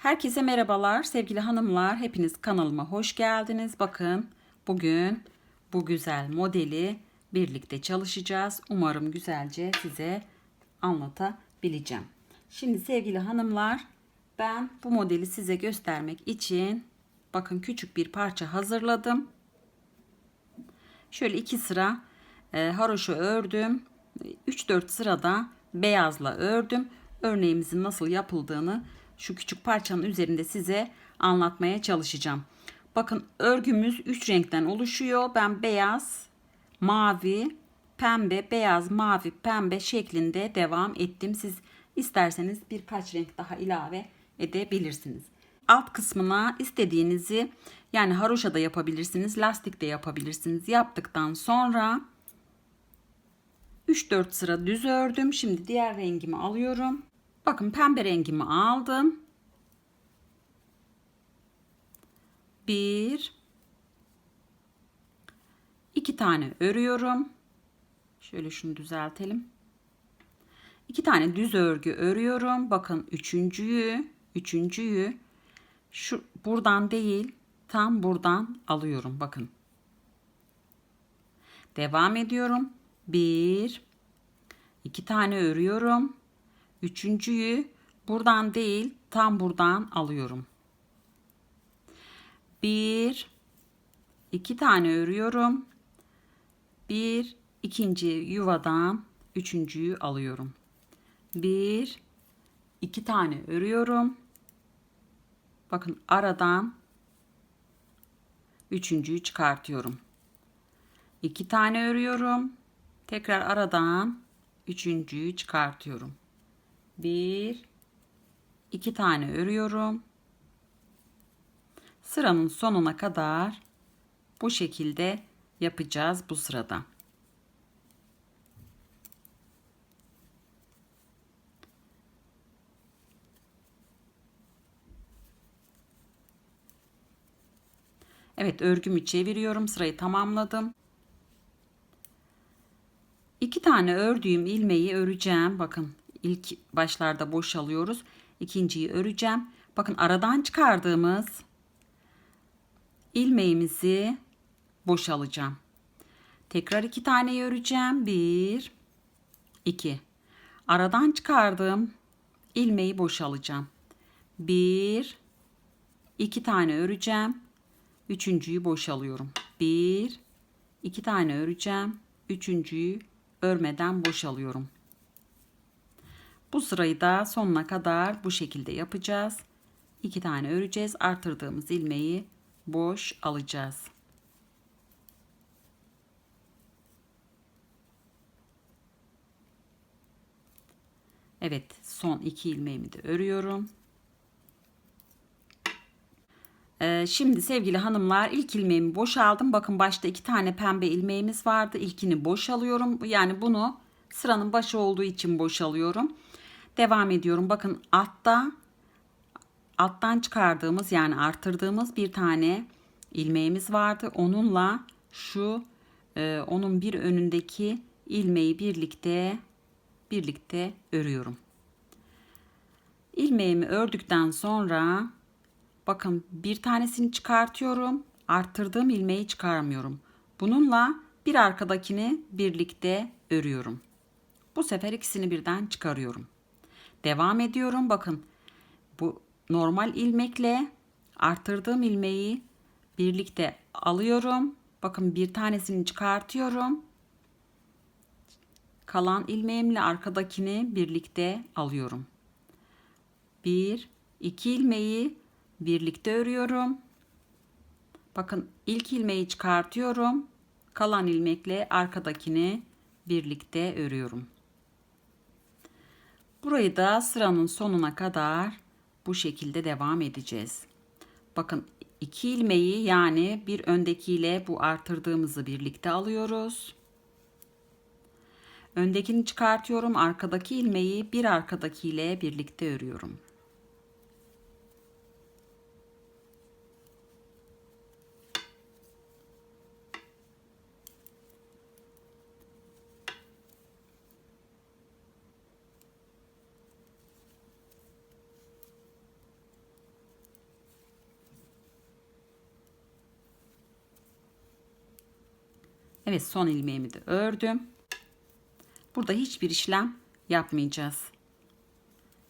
Herkese merhabalar sevgili hanımlar. Hepiniz kanalıma hoş geldiniz. Bakın bugün bu güzel modeli birlikte çalışacağız. Umarım güzelce size anlatabileceğim. Şimdi sevgili hanımlar ben bu modeli size göstermek için bakın küçük bir parça hazırladım. Şöyle iki sıra e, haroşa ördüm. 3-4 sırada beyazla ördüm. Örneğimizin nasıl yapıldığını şu küçük parçanın üzerinde size anlatmaya çalışacağım. Bakın örgümüz 3 renkten oluşuyor. Ben beyaz, mavi, pembe, beyaz, mavi, pembe şeklinde devam ettim. Siz isterseniz birkaç renk daha ilave edebilirsiniz. Alt kısmına istediğinizi yani haroşa da yapabilirsiniz, lastik de yapabilirsiniz. Yaptıktan sonra 3-4 sıra düz ördüm. Şimdi diğer rengimi alıyorum. Bakın pembe rengimi aldım. Bir, iki tane örüyorum. Şöyle şunu düzeltelim. İki tane düz örgü örüyorum. Bakın üçüncüyü, üçüncüyü şu buradan değil, tam buradan alıyorum. Bakın. Devam ediyorum. Bir, iki tane örüyorum. Üçüncüyü buradan değil tam buradan alıyorum. Bir, iki tane örüyorum. Bir, ikinci yuvadan üçüncüyü alıyorum. Bir, iki tane örüyorum. Bakın aradan üçüncüyü çıkartıyorum. İki tane örüyorum. Tekrar aradan üçüncüyü çıkartıyorum bir iki tane örüyorum. Sıranın sonuna kadar bu şekilde yapacağız bu sırada. Evet örgümü çeviriyorum. Sırayı tamamladım. İki tane ördüğüm ilmeği öreceğim. Bakın ilk başlarda boşalıyoruz. İkinciyi öreceğim. Bakın aradan çıkardığımız ilmeğimizi boşalacağım. Tekrar iki tane öreceğim. Bir, iki. Aradan çıkardığım ilmeği boşalacağım. Bir, iki tane öreceğim. Üçüncüyü boşalıyorum. Bir, iki tane öreceğim. Üçüncüyü örmeden boşalıyorum. Bu sırayı da sonuna kadar bu şekilde yapacağız. İki tane öreceğiz. Artırdığımız ilmeği boş alacağız. Evet son iki ilmeğimi de örüyorum. Ee, şimdi sevgili hanımlar ilk ilmeğimi boşaldım. Bakın başta iki tane pembe ilmeğimiz vardı. İlkini boşalıyorum. Yani bunu sıranın başı olduğu için boşalıyorum. Devam ediyorum. Bakın altta alttan çıkardığımız yani artırdığımız bir tane ilmeğimiz vardı. Onunla şu e, onun bir önündeki ilmeği birlikte birlikte örüyorum. İlmeğimi ördükten sonra bakın bir tanesini çıkartıyorum. Arttırdığım ilmeği çıkarmıyorum. Bununla bir arkadakini birlikte örüyorum. Bu sefer ikisini birden çıkarıyorum. Devam ediyorum. Bakın bu normal ilmekle artırdığım ilmeği birlikte alıyorum. Bakın bir tanesini çıkartıyorum. Kalan ilmeğimle arkadakini birlikte alıyorum. Bir, iki ilmeği birlikte örüyorum. Bakın ilk ilmeği çıkartıyorum. Kalan ilmekle arkadakini birlikte örüyorum. Burayı da sıranın sonuna kadar bu şekilde devam edeceğiz. Bakın iki ilmeği yani bir öndekiyle bu artırdığımızı birlikte alıyoruz. Öndekini çıkartıyorum. Arkadaki ilmeği bir arkadakiyle birlikte örüyorum. Evet son ilmeğimi de ördüm. Burada hiçbir işlem yapmayacağız.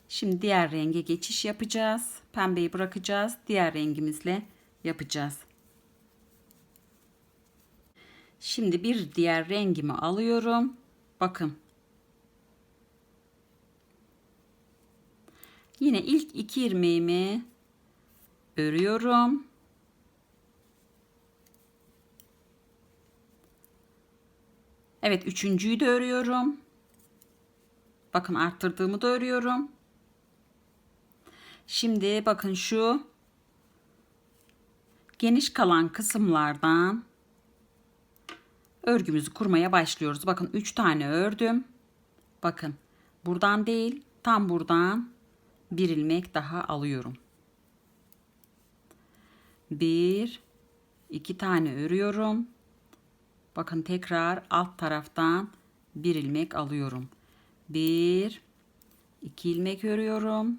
Şimdi diğer renge geçiş yapacağız. Pembeyi bırakacağız. Diğer rengimizle yapacağız. Şimdi bir diğer rengimi alıyorum. Bakın. Yine ilk iki ilmeğimi örüyorum. Evet üçüncüyü de örüyorum. Bakın arttırdığımı da örüyorum. Şimdi bakın şu geniş kalan kısımlardan örgümüzü kurmaya başlıyoruz. Bakın 3 tane ördüm. Bakın buradan değil tam buradan bir ilmek daha alıyorum. Bir, iki tane örüyorum. Bakın tekrar alt taraftan bir ilmek alıyorum. Bir, iki ilmek örüyorum.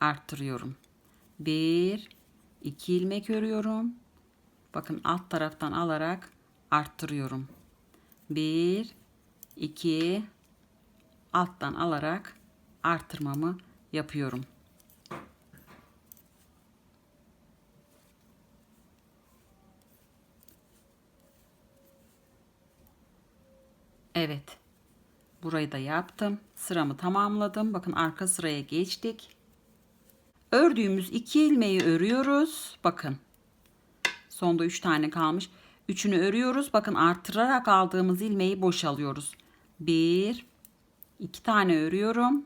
Arttırıyorum. Bir, iki ilmek örüyorum. Bakın alt taraftan alarak arttırıyorum. Bir, iki, alttan alarak artırmamı yapıyorum. Evet. Burayı da yaptım. Sıramı tamamladım. Bakın arka sıraya geçtik. Ördüğümüz iki ilmeği örüyoruz. Bakın. Sonda 3 tane kalmış. Üçünü örüyoruz. Bakın artırarak aldığımız ilmeği boşalıyoruz. 1 2 tane örüyorum.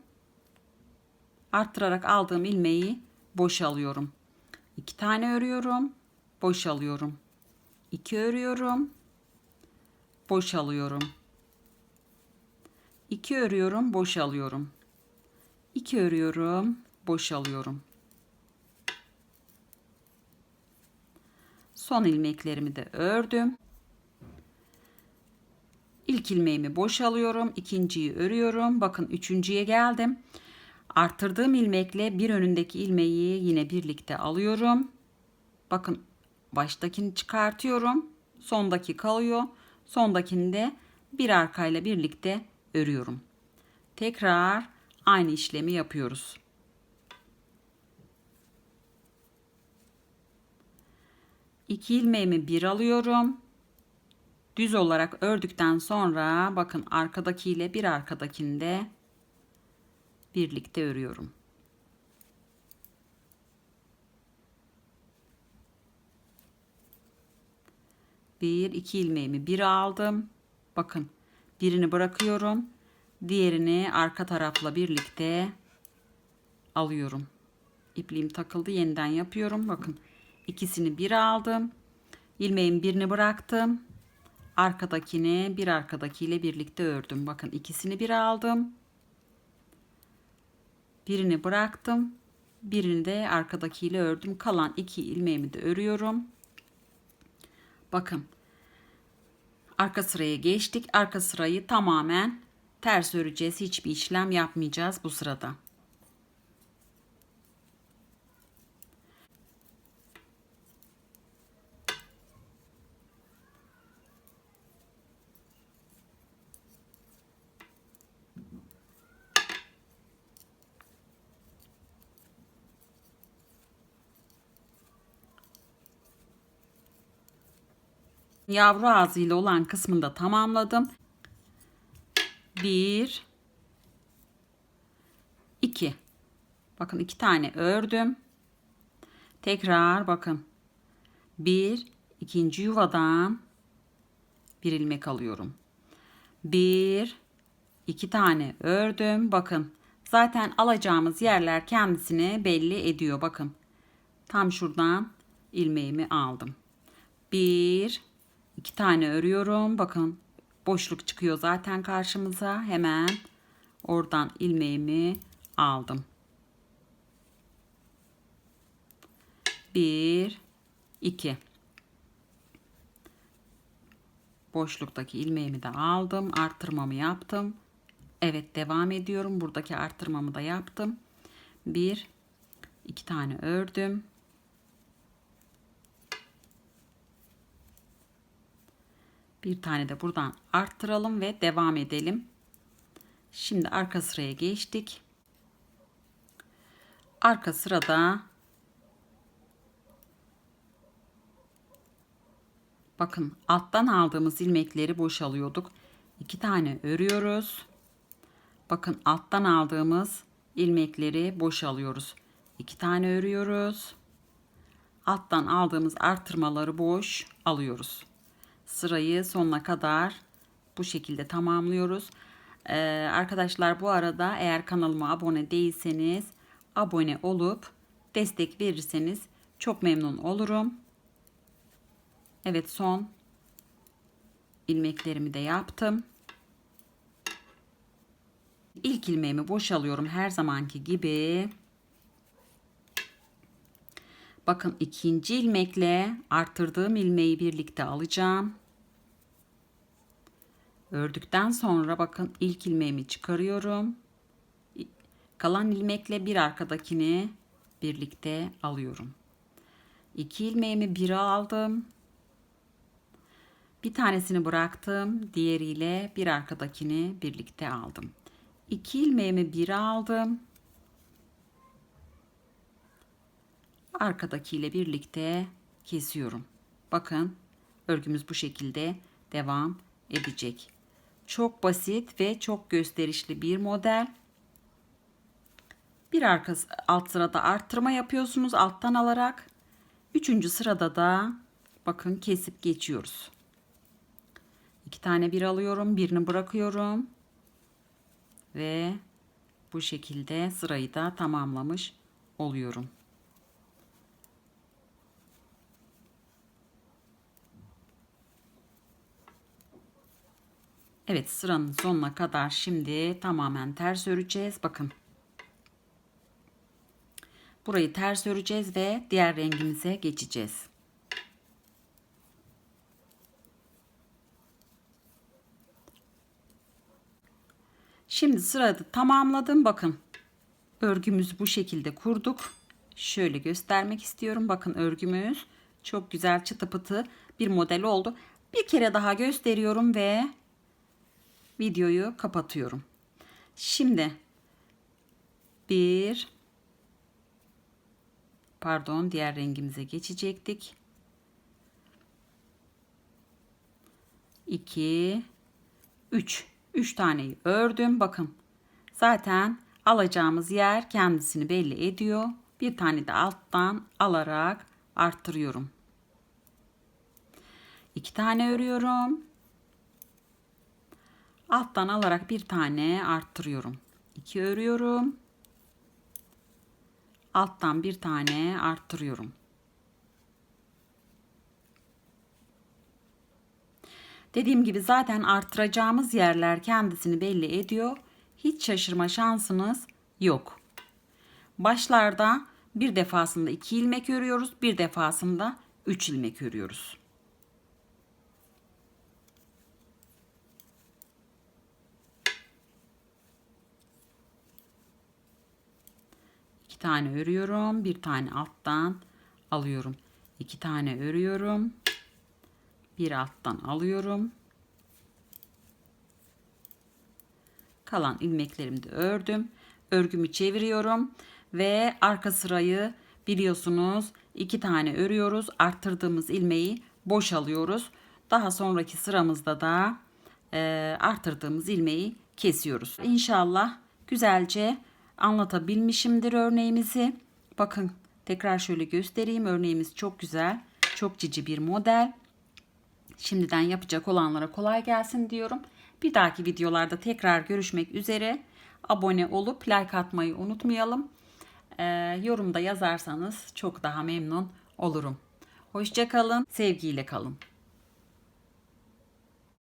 Arttırarak aldığım ilmeği boşalıyorum. 2 tane örüyorum. Boşalıyorum. 2 örüyorum. Boşalıyorum. 2 örüyorum, boşalıyorum. 2 örüyorum, boşalıyorum. Son ilmeklerimi de ördüm. İlk ilmeğimi boşalıyorum, ikinciyi örüyorum. Bakın üçüncüye geldim. Arttırdığım ilmekle bir önündeki ilmeği yine birlikte alıyorum. Bakın baştakini çıkartıyorum. Sondaki kalıyor. Sondakini de bir arkayla birlikte örüyorum. Tekrar aynı işlemi yapıyoruz. İki ilmeğimi bir alıyorum. Düz olarak ördükten sonra bakın arkadakiyle bir arkadakinde birlikte örüyorum. Bir iki ilmeğimi bir aldım. Bakın birini bırakıyorum. Diğerini arka tarafla birlikte alıyorum. İpliğim takıldı. Yeniden yapıyorum. Bakın ikisini bir aldım. İlmeğin birini bıraktım. Arkadakini bir arkadakiyle birlikte ördüm. Bakın ikisini bir aldım. Birini bıraktım. Birini de arkadakiyle ördüm. Kalan iki ilmeğimi de örüyorum. Bakın arka sıraya geçtik. Arka sırayı tamamen ters öreceğiz. Hiçbir işlem yapmayacağız bu sırada. Yavru ağzıyla olan kısmını da tamamladım. 1 2 Bakın iki tane ördüm. Tekrar bakın. Bir ikinci yuvadan bir ilmek alıyorum. Bir iki tane ördüm. Bakın zaten alacağımız yerler kendisini belli ediyor. Bakın tam şuradan ilmeğimi aldım. Bir iki tane örüyorum. Bakın boşluk çıkıyor zaten karşımıza. Hemen oradan ilmeğimi aldım. Bir, iki. Boşluktaki ilmeğimi de aldım. Artırmamı yaptım. Evet devam ediyorum. Buradaki artırmamı da yaptım. Bir, iki tane ördüm. Bir tane de buradan arttıralım ve devam edelim. Şimdi arka sıraya geçtik. Arka sırada bakın alttan aldığımız ilmekleri boşalıyorduk. İki tane örüyoruz. Bakın alttan aldığımız ilmekleri boşalıyoruz. İki tane örüyoruz. Alttan aldığımız artırmaları boş alıyoruz. Sırayı sonuna kadar bu şekilde tamamlıyoruz. Ee, arkadaşlar bu arada eğer kanalıma abone değilseniz abone olup destek verirseniz çok memnun olurum. Evet son ilmeklerimi de yaptım. İlk ilmeğimi boşalıyorum her zamanki gibi. Bakın ikinci ilmekle arttırdığım ilmeği birlikte alacağım. Ördükten sonra bakın ilk ilmeğimi çıkarıyorum. Kalan ilmekle bir arkadakini birlikte alıyorum. İki ilmeğimi bir aldım. Bir tanesini bıraktım. Diğeriyle bir arkadakini birlikte aldım. İki ilmeğimi bir aldım. Arkadakiyle birlikte kesiyorum. Bakın örgümüz bu şekilde devam edecek. Çok basit ve çok gösterişli bir model. Bir arka alt sırada arttırma yapıyorsunuz alttan alarak. Üçüncü sırada da bakın kesip geçiyoruz. İki tane bir alıyorum, birini bırakıyorum. Ve bu şekilde sırayı da tamamlamış oluyorum. Evet sıranın sonuna kadar şimdi tamamen ters öreceğiz. Bakın. Burayı ters öreceğiz ve diğer rengimize geçeceğiz. Şimdi sırada tamamladım. Bakın. Örgümüzü bu şekilde kurduk. Şöyle göstermek istiyorum. Bakın örgümüz çok güzel çıtı pıtı bir model oldu. Bir kere daha gösteriyorum ve videoyu kapatıyorum. Şimdi bir pardon diğer rengimize geçecektik. 2 3 3 taneyi ördüm. Bakın. Zaten alacağımız yer kendisini belli ediyor. Bir tane de alttan alarak arttırıyorum. 2 tane örüyorum. Alttan alarak bir tane arttırıyorum. 2 örüyorum. Alttan bir tane arttırıyorum. Dediğim gibi zaten arttıracağımız yerler kendisini belli ediyor. Hiç şaşırma şansınız yok. Başlarda bir defasında 2 ilmek örüyoruz. Bir defasında 3 ilmek örüyoruz. İki tane örüyorum. Bir tane alttan alıyorum. İki tane örüyorum. Bir alttan alıyorum. Kalan ilmeklerimi de ördüm. Örgümü çeviriyorum ve arka sırayı biliyorsunuz iki tane örüyoruz. Arttırdığımız ilmeği boşalıyoruz. Daha sonraki sıramızda da e, arttırdığımız ilmeği kesiyoruz. İnşallah güzelce anlatabilmişimdir örneğimizi. Bakın tekrar şöyle göstereyim. Örneğimiz çok güzel. Çok cici bir model. Şimdiden yapacak olanlara kolay gelsin diyorum. Bir dahaki videolarda tekrar görüşmek üzere. Abone olup like atmayı unutmayalım. Ee, yorumda yazarsanız çok daha memnun olurum. Hoşçakalın, sevgiyle kalın.